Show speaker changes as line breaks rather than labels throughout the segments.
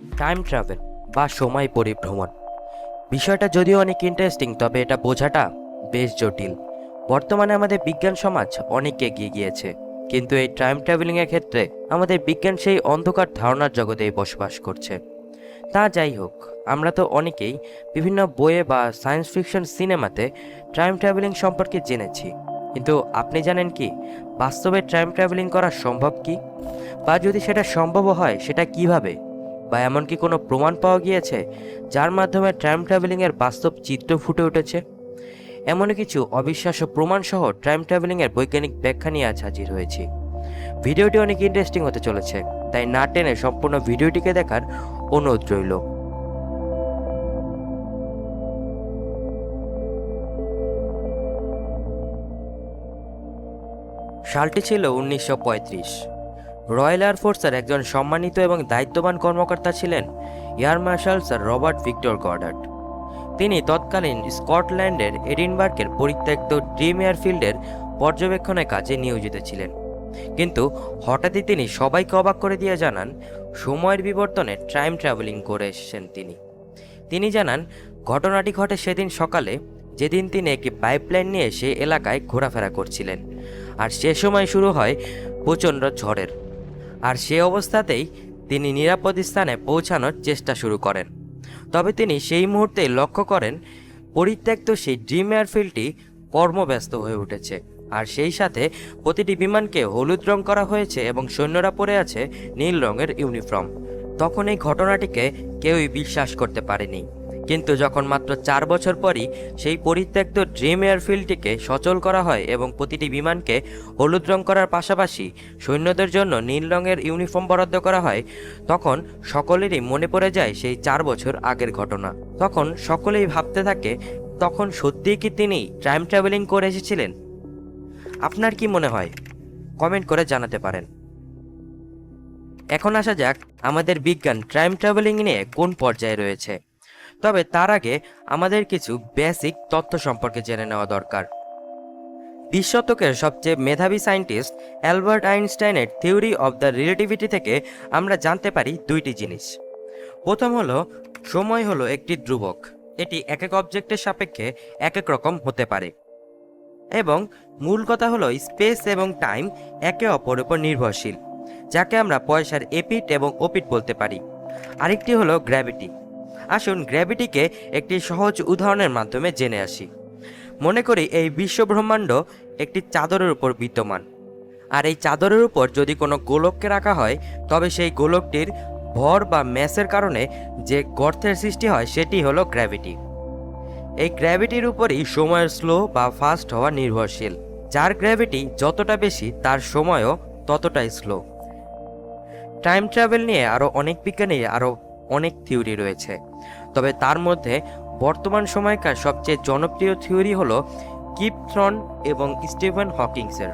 Time travel বা সময় পরিভ্রমণ। বিষয়টা যদিও অনেক ইন্টারেস্টিং তবে এটা বোঝাটা বেশ জটিল। বর্তমানে আমাদের বিজ্ঞান সমাজ অনেক এগিয়ে গিয়েছে, কিন্তু এই টাইম ট্রাভেলিংয়ের ক্ষেত্রে আমাদের বিজ্ঞান সেই অন্ধকার ধারণার জগতেই বসবাস করছে। তা যাই হোক, আমরা তো অনেকেই বিভিন্ন বইয়ে বা সায়েন্স ফিকশন সিনেমাতে টাইম ট্রাভেলিং সম্পর্কে জেনেছি। কিন্তু আপনি জানেন কি, বাস্তবে টাইম ট্রাভেলিং করা সম্ভব কি? বা যদি সেটা সম্ভব হয়, সেটা কীভাবে? বা এমনকি কোনো প্রমাণ পাওয়া গিয়েছে যার মাধ্যমে টাইম ট্রাভেলিংয়ের বাস্তব চিত্র ফুটে উঠেছে? এমন কিছু অবিশ্বাস্য প্রমাণ সহ টাইম ট্রাভেলিংয়ের বৈজ্ঞানিক ব্যাখ্যা নিয়ে আজ হাজির হয়েছি। ভিডিওটি অনেক ইন্টারেস্টিং হতে চলেছে, তাই না টেনে সম্পূর্ণ ভিডিওটিকে দেখার অনুরোধ রইল। সালটি ছিল উনিশশো পঁয়ত্রিশ। রয়্যাল এয়ারফোর্সের একজন সম্মানিত এবং দায়িত্ববান কর্মকর্তা ছিলেন air marshal sir Robert Victor Goddard. তিনি তৎকালীন স্কটল্যান্ডের এডিনবার্গের পরিত্যক্ত ড্রিম এয়ারফিল্ডের পর্যবেক্ষণের কাজে নিয়োজিত ছিলেন। কিন্তু হঠাৎই তিনি সবাইকে অবাক করে দিয়ে জানান, সময়ের বিবর্তনে টাইম ট্রাভেলিং করে এসেছেন তিনি। তিনি জানান, ঘটনাটি ঘটে সেদিন সকালে, যেদিন তিনি একটি পাইপলাইন নিয়ে সে এলাকায় ঘোরাফেরা করছিলেন। আর সে সময় শুরু হয় প্রচণ্ড ঝড়ের। আর সে অবস্থাতেই তিনি নিরাপদ স্থানে পৌঁছানোর চেষ্টা শুরু করেন। তবে তিনি সেই মুহূর্তে লক্ষ্য করেন, পরিত্যক্ত সেই ড্রিম এয়ারফিল্ডটি কর্মব্যস্ত হয়ে উঠেছে। আর সেই সাথে প্রতিটি বিমানকে হলুদ রং করা হয়েছে এবং সৈন্যরা পরে আছে নীল রঙের ইউনিফর্ম। তখন এই ঘটনাটিকে কেউই বিশ্বাস করতে পারেনি। কিন্তু যখন মাত্র চার বছর পরই সেই পরিত্যক্ত ড্রিম এয়ারফিল্ডটিকে সচল করা হয় এবং প্রতিটি বিমানকে হলুদ রং করার পাশাপাশি সৈন্যদের জন্য নীল রঙের ইউনিফর্ম বরাদ্দ করা হয়, তখন সকলেরই মনে পড়ে যায় সেই চার বছর আগের ঘটনা। তখন সকলেই ভাবতে থাকে, তখন সত্যিই কি তিনি টাইম ট্রাভেলিং করে এসেছিলেন? আপনার কি মনে হয়? কমেন্ট করে জানাতে পারেন। এখন আসা যাক আমাদের বিজ্ঞান টাইম ট্রাভেলিং নিয়ে কোন পর্যায়ে রয়েছে। তবে তার আগে আমাদের কিছু বেসিক তথ্য সম্পর্কে জেনে নেওয়া দরকার। বিশ শতকের সবচেয়ে মেধাবী সায়েন্টিস্ট অ্যালবার্ট আইনস্টাইনের থিওরি অব দ্য রিলেটিভিটি থেকে আমরা জানতে পারি দুইটি জিনিস। প্রথম হলো, সময় হলো একটি ধ্রুবক। এটি এক এক অবজেক্টের সাপেক্ষে এক এক রকম হতে পারে। এবং মূল কথা হলো স্পেস এবং টাইম একে অপরের উপর নির্ভরশীল, যাকে আমরা পয়সার এপিট এবং ওপিট বলতে পারি। আরেকটি হলো গ্র্যাভিটি আসুন গ্র্যাভিটিকে একটি সহজ উদাহরণের মাধ্যমে জেনে আসি। মনে করি এই বিশ্ব ব্রহ্মাণ্ড একটি চাদরের উপর বিদ্যমান। আর এই চাদরের উপর যদি কোনো গোলককে রাখা হয়, তবে সেই গোলকটির ভর বা ম্যাসের কারণে যে গর্তের সৃষ্টি হয়, সেটি হলো গ্র্যাভিটি। এই গ্র্যাভিটির উপরই সময়ের স্লো বা ফাস্ট হওয়া নির্ভরশীল। যার গ্র্যাভিটি যতটা বেশি, তার সময়ও ততটাই স্লো। টাইম ট্রাভেল নিয়ে আরও অনেক বিজ্ঞানী আরও অনেক থিওরি রয়েছে। তবে তার মধ্যে বর্তমান সময়কার সবচেয়ে জনপ্রিয় থিওরি হলো কিপথ্রন এবং স্টিভেন হকিংসের।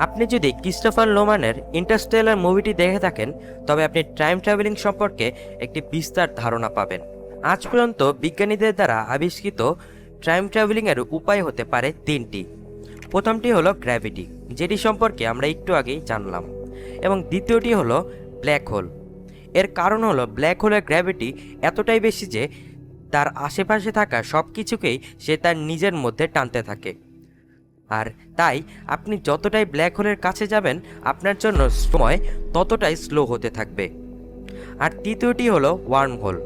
আপনি যদি ক্রিস্টোফার লোমানের ইন্টারস্টেলার মুভিটি দেখে থাকেন, তবে আপনি টাইম ট্রাভেলিং সম্পর্কে একটি বিস্তার ধারণা পাবেন। আজ পর্যন্ত বিজ্ঞানীদের দ্বারা আবিষ্কৃত টাইম ট্রাভেলিংয়ের উপায় হতে পারে তিনটি। প্রথমটি হলো গ্র্যাভিটি, যেটি সম্পর্কে আমরা একটু আগেই জানলাম। এবং দ্বিতীয়টি হলো ব্ল্যাক হোল। এর কারণ হলো ব্ল্যাক হোলের গ্র্যাভিটি এতটাই বেশি যে তার আশেপাশে থাকা সব কিছুকেই সে তার নিজের মধ্যে টানতে থাকে। আর তাই আপনি যতটাই ব্ল্যাক হোলের কাছে যাবেন, আপনার জন্য সময় ততটাই স্লো হতে থাকবে। আর তৃতীয়টি হলো ওয়ার্ম হোল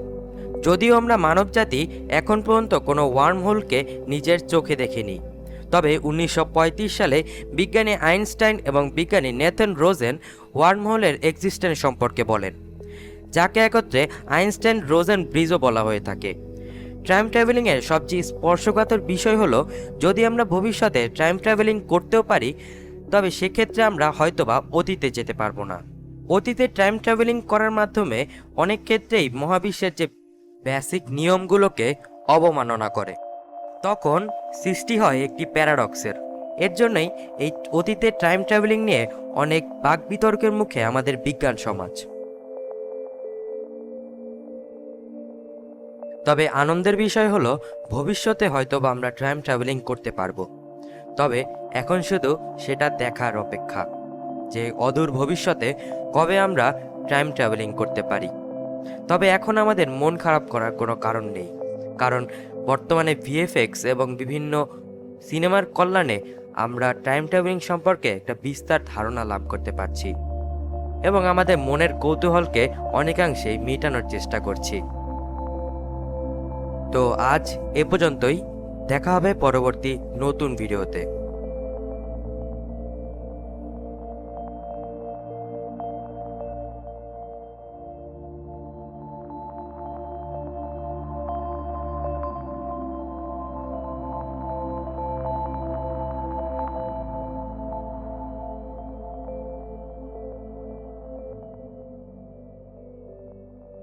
যদিও আমরা মানবজাতি, এখন পর্যন্ত কোনো ওয়ার্ম হোলকে নিজের চোখে দেখিনি। তবে উনিশশো পঁয়ত্রিশ সালে বিজ্ঞানী আইনস্টাইন এবং বিজ্ঞানী নেথন রোজেন ওয়ার্ম হোলের এক্সিস্টেন্স সম্পর্কে বলেন। যাকে একত্রে আইনস্টাইন রোজেন ব্রিজও বলা হয়ে থাকে। টাইম ট্রাভেলিংয়ের সবচেয়ে স্পর্শকাতর বিষয় হলো, যদি আমরা ভবিষ্যতে টাইম ট্রাভেলিং করতেও পারি, তবে সেক্ষেত্রে আমরা হয়তোবা অতীতে যেতে পারব না। অতীতে টাইম ট্রাভেলিং করার মাধ্যমে অনেক ক্ষেত্রেই মহাবিশ্বের যে বেসিক নিয়মগুলোকে অবমাননা করে। তখন সৃষ্টি হয় একটি প্যারাডক্সের। এর জন্যই এই অতীতে টাইম ট্রাভেলিং নিয়ে অনেক বাক বিতর্কের মুখে আমাদের বিজ্ঞান সমাজ। তবে আনন্দের বিষয় হলো, ভবিষ্যতে হয়তো বা আমরা টাইম ট্রাভেলিং করতে পারব। তবে এখন শুধু সেটা দেখার অপেক্ষা, যে অদূর ভবিষ্যতে কবে আমরা টাইম ট্রাভেলিং করতে পারি। তবে এখন আমাদের মন খারাপ করার কোনো কারণ নেই, কারণ বর্তমানে ভিএফএক্স এবং বিভিন্ন সিনেমার কল্যাণে আমরা টাইম ট্রাভেলিং সম্পর্কে একটা বিস্তার ধারণা লাভ করতে পারছি এবং আমাদের মনের কৌতূহলকে অনেকাংশেই মেটানোর চেষ্টা করছি। তো আজ এ পর্যন্তই। দেখা হবে পরবর্তী নতুন ভিডিওতে।